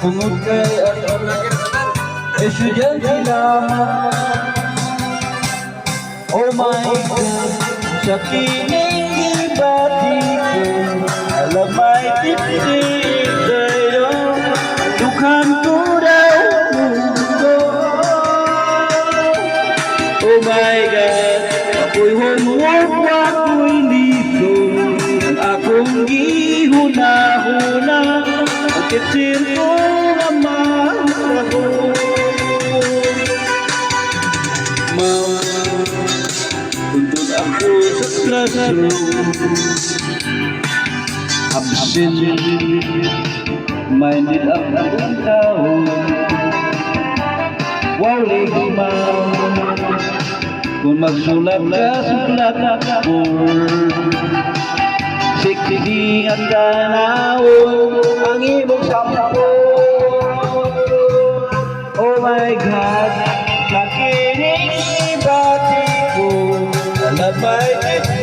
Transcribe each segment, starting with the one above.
কুমুদকে এসে গেছিলাম। ও মাই সখী নেই বাতি আলমাই দিদি দুখান তুরা ও মাই গড কই হন ওয়া কই লিখো আকুঙ্গি হুনা হুনা কেতে Ang Ang sa Absent Minded ang akong tao. Wow, ligma Kung magsulat ka, sulat ako at tanaw Ang imong sampo. Oh my God, my King, my people, and my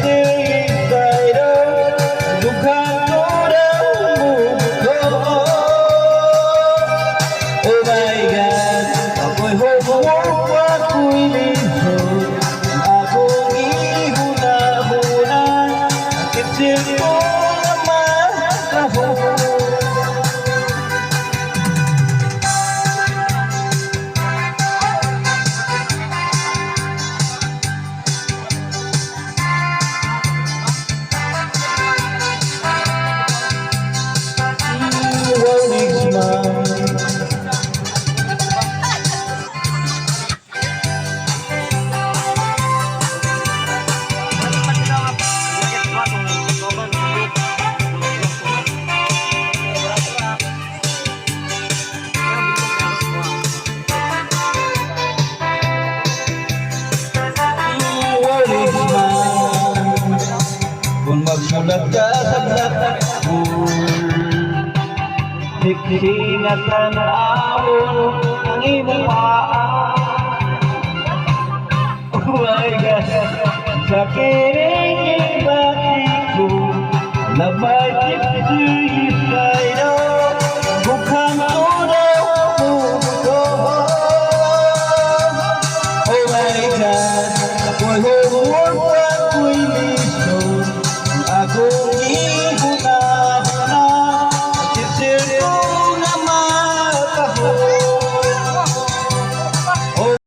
Kung magsulat ka sa blackboard Siksing at tanawon ang imong paa Oh my God Sa kiring ibati ko Labay